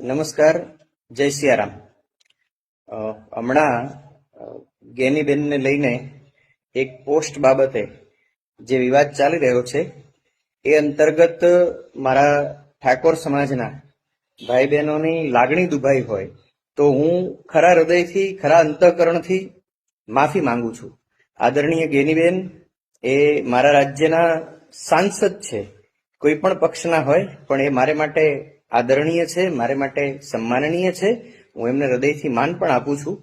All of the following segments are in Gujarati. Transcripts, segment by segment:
નમસ્કાર, જય સિયારામ. હમણાં ગેનીબેનને લઈને એક પોસ્ટ બાબતે જે વિવાદ ચાલી રહ્યો છે, એ અંતર્ગત મારા ઠાકોર સમાજના ભાઈ બહેનોની લાગણી દુભાઈ હોય, તો હું ખરા હૃદયથી, ખરા અંતઃકરણથી માફી માંગુ છું. આદરણીય ગેનીબેન, એ મારા રાજ્યના સાંસદ છે, કોઈ પણ પક્ષના હોય, પણ એ મારે માટે આદરણીય છે, મારે માટે સન્માનનીય છે. હું એમને હૃદયથી માન પણ આપું છું.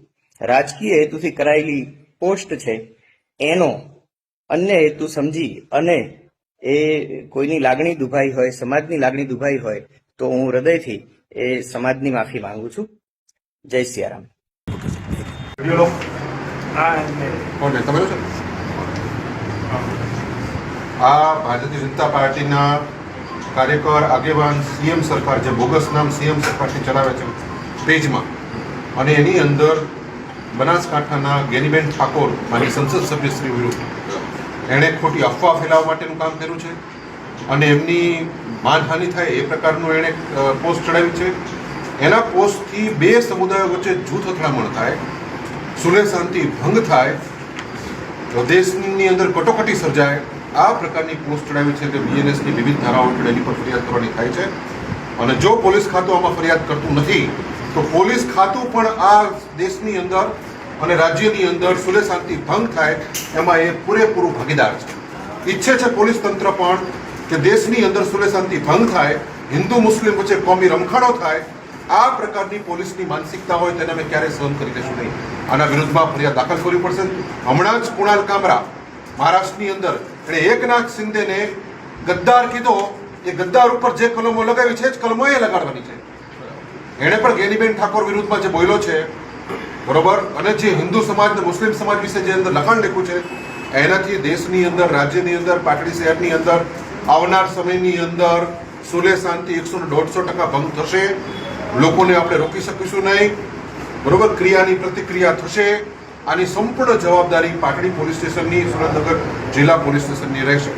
રાજકીય હેતુથી કરાયેલી પોસ્ટ છે. એનો અન્ય હેતુ સમજી અને એ કોઈની લાગણી દુભાઈ હોય, સમાજની લાગણી દુભાઈ હોય, તો હું હૃદયથી એ સમાજની માફી માંગુ છું. જય સિયારામ. આ ભારતીય જનતા પાર્ટીના કાર્યકર, આગેવાન, સીએમ સરકાર, જે બોગસ નામ સીએમ સરકારથી ચલાવે છે પેજમાં અને એની અંદર બનાસકાંઠાના ગેનીબેન ઠાકોર મારી સંસદ સભ્યશ્રી વિરુદ્ધ. એણે ખોટી અફવા ફેલાવવા માટેનું કામ કર્યું છે. અને એમની માનહાનિ થાય એ પ્રકારનું એણે પોસ્ટ ચડાવી છે. એના પોસ્ટથી બે સમુદાયો વચ્ચે જૂથ અથડામણ થાય સુલેહ શાંતિ ભંગ થાય દેશની અંદર કટોકટી સર્જાય આ પ્રકારની પોસ્ટ ચડાવી છે કે બીએનએસની વિવિધ ધારાઓ હેઠળ એની પર ફરિયાદ કરવાની થાય છે. અને જો પોલીસ ખાતું આમાં ફરિયાદ કરતું નથી, તો પોલીસ ખાતું પણ આ દેશની અંદર અને રાજ્યની અંદર સુલે શાંતિ ભંગ થાય, એમાં એ પૂરેપૂરું ભાગીદાર છે. ઈચ્છે છે પોલીસ તંત્ર પણ કે દેશની અંદર સુલે શાંતિ ભંગ થાય, હિન્દુ, મુસ્લિમ વચ્ચે કોમી રમખાણો થાય, આ પ્રકારની પોલીસની માનસિકતા હોય તેને અમે ક્યારેય સહન કરી લેશું નહીં. આના વિરુદ્ધમાં ફરિયાદ દાખલ કરવી પડશે. હમણાં જ કુણાલ કામરા મહારાષ્ટ્રની અંદર એણે એકનાથ શિંદેને ગદ્દાર કીધો, એ ગદ્દાર ઉપર જે કલમો લગાવી છે જ કલમો એ લગાડવાની છે. એણે પણ ગેનીબેન ઠાકોર વિરુદ્ધમાં જે બોલ્યો છે, બરોબર? અને જે હિન્દુ સમાજ ને મુસ્લિમ સમાજ વિશે જે અંદર લખાણ લખ્યું છે, એનાથી દેશની અંદર, રાજ્યની અંદર, પાટડી શહેરની અંદર, આવનાર સમયની અંદર સુલે શાંતિ એકસો ને દોઢસો ટકા ભંગ થશે. લોકોને આપણે રોકી શકીશું નહીં. બરોબર? ક્રિયાની પ્રતિક્રિયા થશે. આની સંપૂર્ણ જવાબદારી પાટડી પોલીસ સ્ટેશનની, સુરેન્દ્રનગર જિલ્લા પોલીસ સ્ટેશનની રહેશે.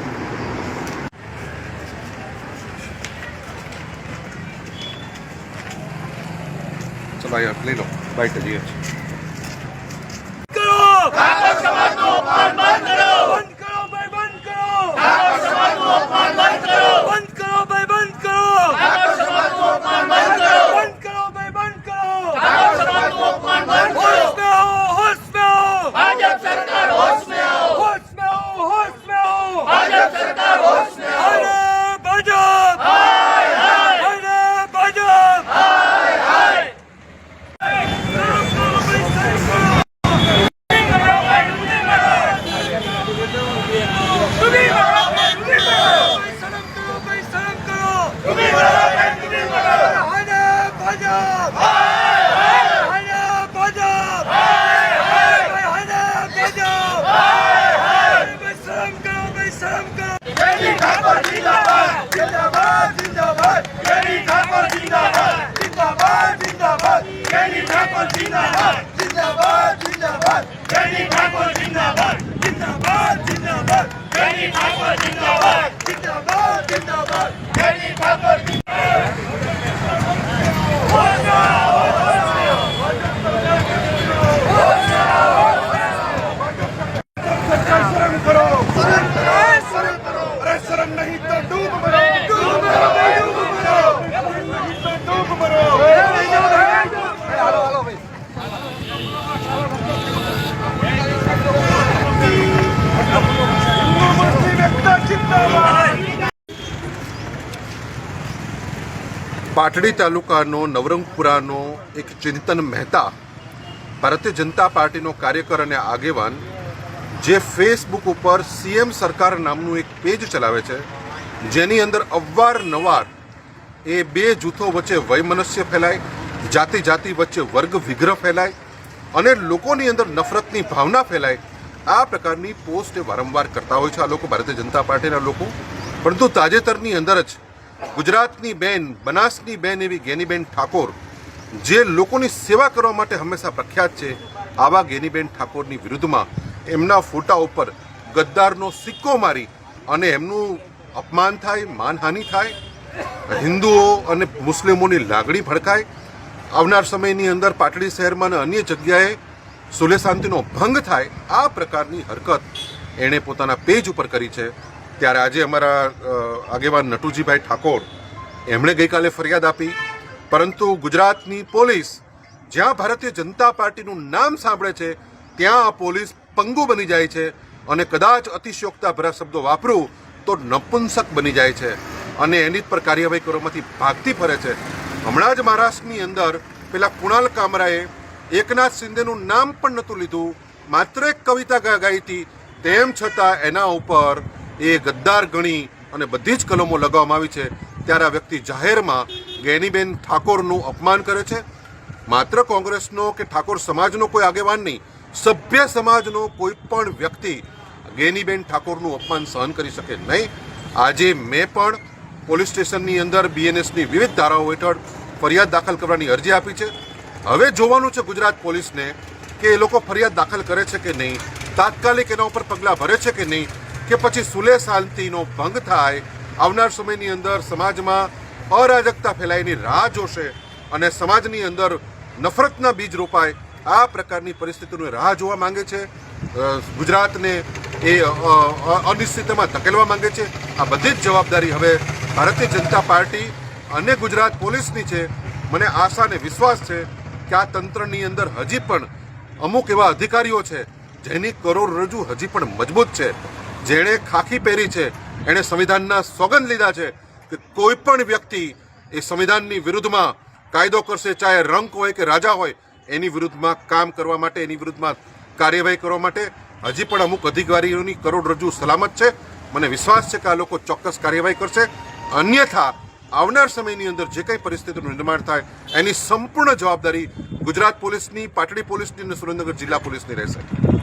ચલો યાર લઈ લો. બાઈટ જઈએ છીએ नहीं तो डूब मरो डूब मरो डूब मरो नहीं तो डूब मरो પાટડી તાલુકાનો નવરંગપુરાનો એક ચિંતન મહેતા ભારતીય જનતા પાર્ટીનો કાર્યકર અને આગેવાન જે ફેસબુક ઉપર સીએમ સરકાર નામનું એક પેજ ચલાવે છે, જેની અંદર અવારનવાર એ બે જૂથો વચ્ચે વયમનસ્ય ફેલાય જાતિ જાતિ વચ્ચે વર્ગ વિગ્રહ ફેલાય અને લોકોની અંદર નફરતની ભાવના ફેલાય આ પ્રકારની પોસ્ટ વારંવાર કરતા હોય છે આ લોકો, ભારતીય જનતા પાર્ટીના લોકો. પરંતુ તાજેતરની અંદર જ ગુજરાતની બેન, બનાસની બેન એવી ગેનીબેન ઠાકોર, જે લોકોની સેવા કરવા માટે હંમેશા પ્રખ્યાત છે, આવા ગેનીબેન ઠાકોરની વિરુદ્ધમાં એમના ફોટા ઉપર ગદ્દારનો સિક્કો મારી અને એમનું અપમાન થાય, માનહાનિ થાય, હિન્દુઓ અને મુસ્લિમોની લાગણી ભડકાય. આવનાર સમયની અંદર પાટડી શહેરમાં અને અન્ય જગ્યાએ સુલે શાંતિનો ભંગ થાય આ પ્રકારની હરકત એણે પોતાના પેજ ઉપર કરી છે. ત્યારે આજે અમારા આગેવાન નટુજીભાઈ ઠાકોર એમણે ગઈકાલે ફરિયાદ આપી. પરંતુ ગુજરાતની પોલીસ જ્યાં ભારતીય જનતા પાર્ટીનું નામ સાંભળે છે, ત્યાં આ પોલીસ પંગુ બની જાય છે અને કદાચ અતિશયોક્તા ભરા શબ્દો વાપરું તો નપુંસક બની જાય છે અને એની જ પર કાર્યવાહી કરવામાંથી ભાગતી ફરે છે. હમણાં જ મહારાષ્ટ્રની અંદર પેલા કુણાલ કામરાએ એકનાથ શિંદેનું નામ પણ નહોતું લીધું. માત્ર એક કવિતા ગાઈ હતી. તેમ છતાં એના ઉપર એ ગદ્દાર ગણી અને બધી જ કલમો લગાવવામાં આવી છે. ત્યારે આ વ્યક્તિ જાહેરમાં ગેનીબેન ઠાકોરનું અપમાન કરે છે. માત્ર કોંગ્રેસનો કે ઠાકોર સમાજનો કોઈ આગેવાન નહીં, સભ્ય સમાજનો કોઈ પણ વ્યક્તિ ગેનીબેન ઠાકોરનું અપમાન સહન કરી શકે નહીં. આજે મેં પણ પોલીસ સ્ટેશનની અંદર બીએનએસની વિવિધ ધારાઓ હેઠળ ફરિયાદ દાખલ કરવાની અરજી આપી છે. હવે જોવાનું છે ગુજરાત પોલીસને કે એ લોકો ફરિયાદ દાખલ કરે છે કે નહીં તાત્કાલિક એના ઉપર પગલાં ભરે છે કે નહીં કે પછી સુલે શાંતિનો ભંગ થાય આવનાર સમયની અંદર સમાજમાં અરાજકતા ફેલાયની રાહ જોશે અને સમાજની અંદર નફરતના બીજ રોપાય આ પ્રકારની પરિસ્થિતિની રાહ જોવા માંગે છે. ગુજરાતને એ અ, અ, અનિશ્ચિતતામાં ધકેલવા માંગે છે. આ બધી જ જવાબદારી હવે ભારતીય જનતા પાર્ટી અને ગુજરાત પોલીસની છે. મને આશા અને વિશ્વાસ છે કે આ તંત્રની અંદર હજી પણ અમુક એવા અધિકારીઓ છે, જેની કરોડરજ્જુ હજી પણ મજબૂત છે. જેણે ખાખી પહેરી છે, એણે સંવિધાનના સોગંદ લીધા છે કે કોઈ પણ વ્યક્તિ એ સંવિધાનની વિરુદ્ધમાં કાયદો કરશે, ચાહે રંક હોય કે રાજા હોય, એની વિરુદ્ધમાં કામ કરવા માટે, એની વિરુદ્ધમાં કાર્યવાહી કરવા માટે હજી પણ અમુક અધિકારીઓની કરોડરજ્જુ સલામત છે. મને વિશ્વાસ છે કે આ લોકો ચોક્કસ કાર્યવાહી કરશે. અન્યથા આવનાર સમયની અંદર જે કંઈ પરિસ્થિતિનું નિર્માણ થાય, એની સંપૂર્ણ જવાબદારી ગુજરાત પોલીસની, પાટડી પોલીસની અને સુરેન્દ્રનગર જિલ્લા પોલીસની રહેશે.